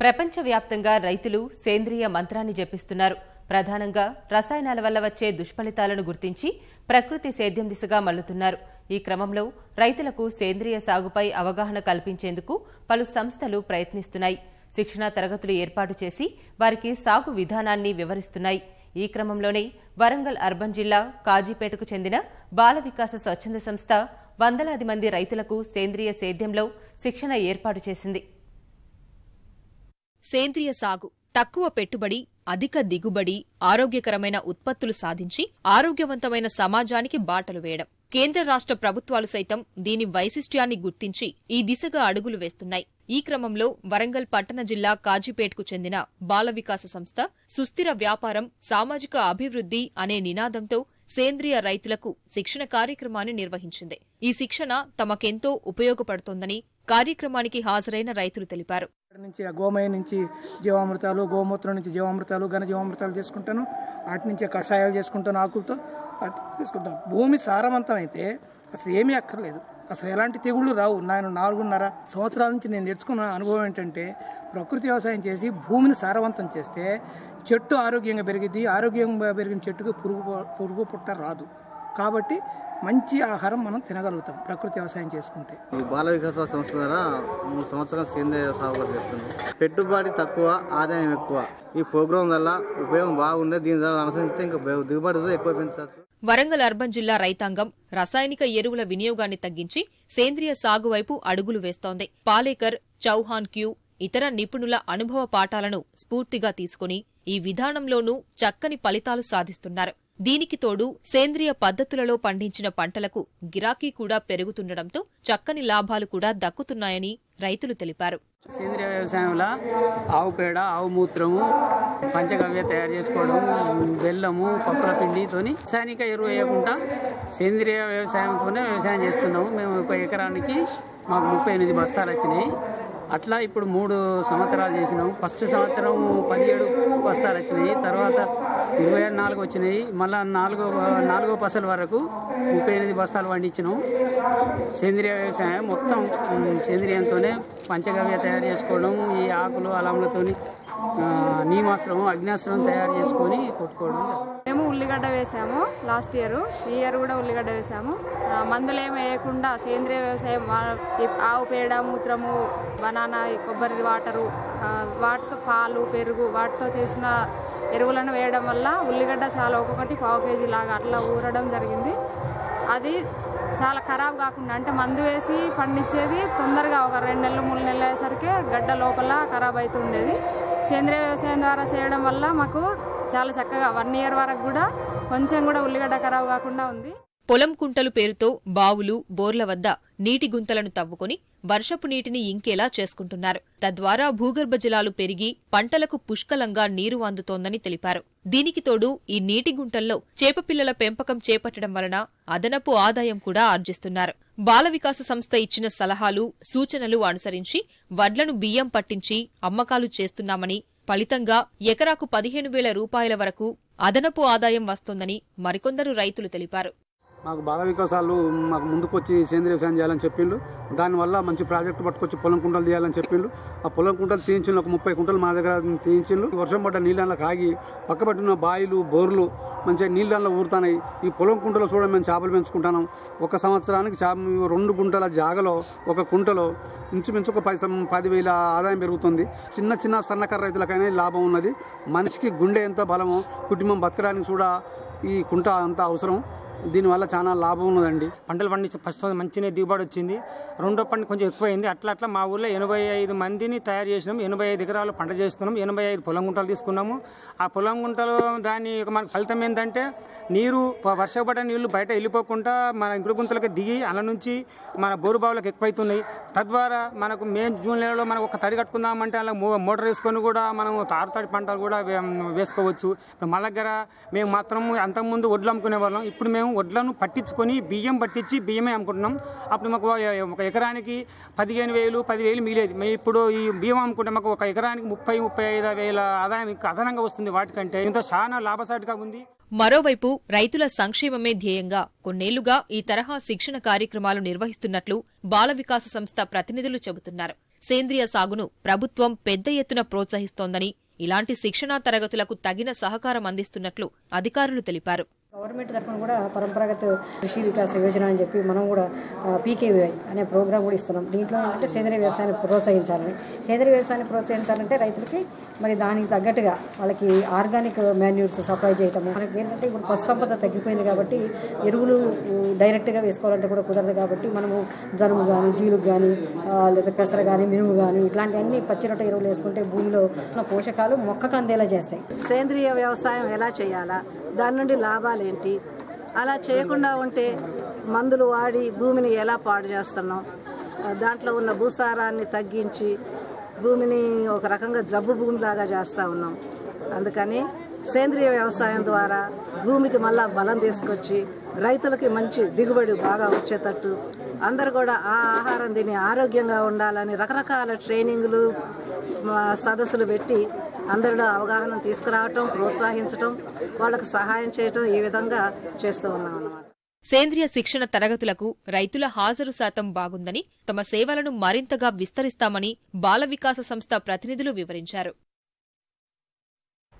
ప్రపంచవ్యాప్తంగా రైతులు సేంద్రియ మంత్రాన్ని జపిస్తున్నారు. ప్రధానంగా రసాయనాల వల్ల వచ్చే దుష్ఫలితాలను గుర్తించి ప్రకృతి సేద్యం దిశగా మల్లుతున్నారు ఈ క్రమంలో రైతులకు సేంద్రియ సాగుపై అవగాహన కల్పించేందుకు పలు సంస్థలు ప్రయత్నిస్తున్నాయి. శిక్షణా తరగతులు ఏర్పాటు చేసి వారికి సాగు విధానాన్ని వివరిస్తున్నాయి. ఈ క్రమంలోనే వరంగల్ అర్బన్ జిల్లా కాజీపేటకు చెందిన బాల వికాస స్వచ్ఛంద సంస్థ వందలాది మంది రైతులకు సేంద్రియ సేద్యంలో శిక్షణ ఏర్పాటు చేసింది. సేంద్రియ సాగు తక్కువ పెట్టుబడి అధిక దిగుబడి ఆరోగ్యకరమైన ఉత్పత్తులు సాధించి ఆరోగ్యవంతమైన సమాజానికి బాటలు వేయడం. కేంద్ర రాష్ట్ర ప్రభుత్వాలు సైతం దీని వైశిష్ట్యాన్ని గుర్తించి ఈ దిశగా అడుగులు వేస్తున్నాయి. ఈ క్రమంలో వరంగల్ పట్టణ జిల్లా కాజీపేట్కు చెందిన బాల వికాస సంస్థ సుస్థిర వ్యాపారం సామాజిక అభివృద్ధి అనే నినాదంతో సేంద్రియ రైతులకు శిక్షణ కార్యక్రమాన్ని నిర్వహించింది. ఈ శిక్షణ తమకెంతో ఉపయోగపడుతోందని కార్యక్రమానికి హాజరైన రైతులు తెలిపారు. అక్కడి నుంచి ఆ గోమయ నుంచి జీవామృతాలు గోమూత్రం నుంచి జీవామృతాలు ఘన జీవామృతాలు చేసుకుంటాను. వాటి నుంచి కషాయాలు చేసుకుంటాను ఆకులతో. తీసుకుంటాను భూమి సారవంతం అయితే అసలు ఏమీ అక్కర్లేదు. అసలు ఎలాంటి తెగుళ్ళు రావు. నేను నాలుగున్నర సంవత్సరాల నుంచి నేను నేర్చుకున్న అనుభవం ఏంటంటే ప్రకృతి వ్యవసాయం చేసి భూమిని సారవంతం చేస్తే చెట్టు ఆరోగ్యంగా పెరిగిద్ది. ఆరోగ్యంగా పెరిగిన చెట్టుకు పురుగు పురుగు పుట్ట రాదు. కాబట్టి మంచి ఆహారం మనం తినగలుగుతాం ప్రకృతి వ్యవసాయం చేసుకుంటే. ఈ బాల వికాస సంస్థ ద్వారా మూడు సంవత్సరాలు సేంద్రియ సాగు చేస్తున్నాం పెట్టుబడి తక్కువ ఆదాయం ఎక్కువ. ఈ ప్రోగ్రాం వల్ల ఉపయోగం బాగుండే దీని ద్వారా అనుసరిస్తే ఇంకా దిగుబడి ఎక్కువ పెంచవచ్చు. వరంగల్ అర్బన్ జిల్లా రైతాంగం రసాయనిక ఎరువుల వినియోగాన్ని తగ్గించి సేంద్రియ సాగు వైపు అడుగులు వేస్తోంది. పాలేకర్ చౌహాన్ క్యూ ఇతర నిపుణుల అనుభవ పాఠాలను స్ఫూర్తిగా తీసుకుని ఈ విధానంలోనూ చక్కని ఫలితాలు సాధిస్తున్నారు. దీనికి తోడు సేంద్రియ పద్ధతులలో పండించిన పంటలకు గిరాకీ కూడా పెరుగుతుండటంతో చక్కని లాభాలు కూడా దక్కుతున్నాయని రైతులు తెలిపారు. సేంద్రియ వ్యవసాయంలో ఆవు పేడ ఆవు మూత్రము పంచగవ్య తయారు చేసుకోవడం బెల్లము పప్పుల పిండితోని రసాయనిక ఎరువు వేయకుండా సేంద్రియ వ్యవసాయంతోనే వ్యవసాయం చేస్తున్నాము. మేము ఒక ఎకరానికి మాకు ముప్పై ఎనిమిది బస్తాలు వచ్చినాయి. అట్లా ఇప్పుడు మూడు సంవత్సరాలు చేసినాం. ఫస్ట్ సంవత్సరం పదిహేడు బస్తాలు వచ్చినాయి. తర్వాత ఇరవై నాలుగు వచ్చినాయి. మళ్ళా నాలుగో నాలుగో పసల వరకు ముప్పై ఎనిమిది బస్తాలు పండించినాం. సేంద్రియ వ్యవసాయం మొత్తం సేంద్రియంతోనే పంచగవ్య తయారు చేసుకోవడం ఈ ఆకులు అలములతోని నీమాస్త్రం అగ్నాస్త్రం తయారు చేసుకొని కొట్టుకోవడం మేము ఉల్లిగడ్డ వేసాము లాస్ట్ ఇయర్. ఈ ఇయర్ కూడా ఉల్లిగడ్డ వేసాము. మందులు ఏమి వేయకుండా సేంద్రియ వ్యవసాయం వా- ఆవు పేడ మూత్రము బనానా కొబ్బరి వాటరు వాటితో పాలు పెరుగు వాటితో చేసిన ఎరువులను వేయడం వల్ల ఉల్లిగడ్డ చాలా ఒక్కొక్కటి పావు కేజీ లాగా అట్లా ఊరడం జరిగింది. అది చాలా ఖరాబ్ కాకుండా అంటే మందు వేసి పండించేది తొందరగా ఒక రెండు నెలలు మూడు నెలలు అయ్యేసరికి గడ్డ లోపల ఖరాబ్ అవుతుండేది సేంద్రియ వ్యవసాయం ద్వారా చేయడం వల్ల మాకు చాలా చక్కగా వన్ ఇయర్ వరకు కూడా కొంచెం కూడా ఉల్లిగడ్డ ఖరాబ్ కాకుండా ఉంది. పొలం కుంటలు పేరుతో బావులు బోర్ల వద్ద నీటి గుంతలను తవ్వుకొని వర్షపు నీటిని ఇంకేలా చేసుకుంటున్నారు. తద్వారా భూగర్భ జలాలు పెరిగి పంటలకు పుష్కలంగా నీరు అందుతోందని తెలిపారు. దీనికి తోడు ఈ నీటి గుంటల్లో చేపపిల్లల పెంపకం చేపట్టడం వలన అదనపు ఆదాయం కూడా ఆర్జిస్తున్నారు. బాల వికాస సంస్థ ఇచ్చిన సలహాలు సూచనలు అనుసరించి వడ్లను బియ్యం పట్టించి అమ్మకాలు చేస్తున్నామని ఫలితంగా ఎకరాకు పదిహేను వేల రూపాయల వరకు అదనపు ఆదాయం వస్తోందని మరికొందరు రైతులు తెలిపారు. మాకు బాల వికాసాలు మాకు ముందుకొచ్చి సేంద్రియ వ్యవసాయం చేయాలని చెప్పిండు. దానివల్ల మంచి ప్రాజెక్టు పట్టుకొచ్చి పొలం కుంటలు తీయాలని చెప్పిండు. ఆ పొలం కుంటలు తీయించిన ఒక ముప్పై కుంటలు మా దగ్గర తీయించిండు. వర్షం పడ్డ నీళ్ళ కాగి పక్కపట్టిన బాయిలు బోర్లు మంచిగా నీళ్ళల్లో ఊరుతున్నాయి ఈ పొలం కుంటలో చూడ మేము చేపలు పెంచుకుంటున్నాం. ఒక సంవత్సరానికి చేప రెండు గుంటల జాగలో ఒక కుంటలో ఇంచుమించు ఒక పది పదివేల ఆదాయం పెరుగుతుంది. చిన్న చిన్న సన్నకారు రైతులకైనా లాభం ఉన్నది. మనిషికి గుండె ఎంత బలమో కుటుంబం బతకడానికి కూడా ఈ కుంట అంత అవసరం. దీనివల్ల చాలా లాభం ఉన్నదండి. పంటలు పండించి ఫస్ట్ మంచిగా దిగుబడి వచ్చింది. రెండో పంట కొంచెం ఎక్కువైంది. అట్లా అట్లా మా ఊళ్ళో ఎనభై ఐదు మందిని తయారు చేసినాం. ఎనభై ఐదు ఎకరాలు పంట చేస్తున్నాం. ఎనభై ఐదు పొలం గుంటలు తీసుకున్నాము. ఆ పొలం గుంటలు దాని మన ఫలితం ఏంటంటే నీరు ప- వర్షపడ్డ నీళ్ళు బయట వెళ్ళిపోకుండా మన ఇంకుడు గుంతలకు దిగి అలా నుంచి మన బోరు బావులకు ఎక్కువైతున్నాయి. తద్వారా మనకు మే జూన్ నెలలో మనం ఒక తడి కట్టుకుందామంటే అలా మోటార్ వేసుకొని కూడా మనం తారుతడి పంటలు కూడా వేసుకోవచ్చు. ఇప్పుడు మా దగ్గర మేము మాత్రం అంతకుముందు వడ్లు అమ్ముకునే వాళ్ళం. ఇప్పుడు మేము వడ్లను పట్టించుకొని బియ్యం పట్టించి బియ్యమే అమ్ముకుంటున్నాం. అప్పుడు మాకు ఒక- ఎకరానికి పదిహేను వేలు పదివేలు మిగిలేదు. మేము ఇప్పుడు ఈ బియ్యం అమ్ముకుంటే మాకు ఒక ఎకరానికి ముప్పై ముప్పై ఐదు వేల ఆదాయం ఇంకా అదనంగా వస్తుంది వాటికంటే. ఇంత చాలా లాభసాటిగా ఉంది. మరోవైపు రైతుల సంక్షేమమే ధ్యేయంగా కొన్నేళ్ళుగా ఈ తరహా శిక్షణ కార్యక్రమాలు నిర్వహిస్తున్నట్లు బాల వికాస సంస్థ ప్రతినిధులు చెబుతున్నారు. సేంద్రియ సాగును ప్రభుత్వం పెద్ద ఎత్తున ప్రోత్సహిస్తోందని ఇలాంటి శిక్షణా తరగతులకు తగిన సహకారం అందిస్తున్నట్లు అధికారులు తెలిపారు. గవర్నమెంట్ తరఫున కూడా పరంపరాగత కృషి వికాస యోజన అని చెప్పి మనం కూడా పీకేవీఐ అనే ప్రోగ్రామ్ కూడా ఇస్తున్నాం. దీంట్లో ఏంటంటే సేంద్రీయ వ్యవసాయాన్ని ప్రోత్సహించాలని. సేంద్రీయ వ్యవసాయాన్ని ప్రోత్సహించాలంటే రైతులకి మరి దానికి తగ్గట్టుగా వాళ్ళకి ఆర్గానిక్ మాన్యూర్స్ సప్లై చేయటము. మనకి ఏంటంటే ఇప్పుడు పశు సంపద తగ్గిపోయింది కాబట్టి ఎరువులు డైరెక్ట్గా వేసుకోవాలంటే కూడా కుదరదు కాబట్టి మనము జనుము కానీ జీలుగు కానీ లేదా పెసర కానీ మినుము కానీ ఇట్లాంటివన్నీ పచ్చిరొట్ట ఎరువులు వేసుకుంటే భూమిలో ఉన్న పోషకాలు మొక్కకు అందేలా చేస్తాయి. సేంద్రియ వ్యవసాయం ఎలా చేయాలా? దాని నుండి లాభాలు ఏంటి? అలా చేయకుండా ఉంటే మందులు వాడి భూమిని ఎలా పాడు చేస్తున్నాం? దాంట్లో ఉన్న భూసారాన్ని తగ్గించి భూమిని ఒక రకంగా జబ్బు భూమిలాగా చేస్తూ ఉన్నాం. అందుకని సేంద్రియ వ్యవసాయం ద్వారా భూమికి మళ్ళా బలం తీసుకొచ్చి రైతులకి మంచి దిగుబడి బాగా వచ్చేటట్టు అందరు కూడా ఆ ఆహారం తిని ఆరోగ్యంగా ఉండాలని రకరకాల ట్రైనింగ్లు సదస్సులు పెట్టి అందరిలో అవగాహన తీసుకురావటం ప్రోత్సహించటం వాళ్ళకు సహాయం చేయటం ఈ విధంగా చేస్తూ ఉన్నాం అన్నమాట. సేంద్రియ శిక్షణ తరగతులకు రైతుల హాజరు శాతం బాగుందని తమ సేవలను మరింతగా విస్తరిస్తామని బాల వికాస సంస్థ ప్రతినిధులు వివరించారు.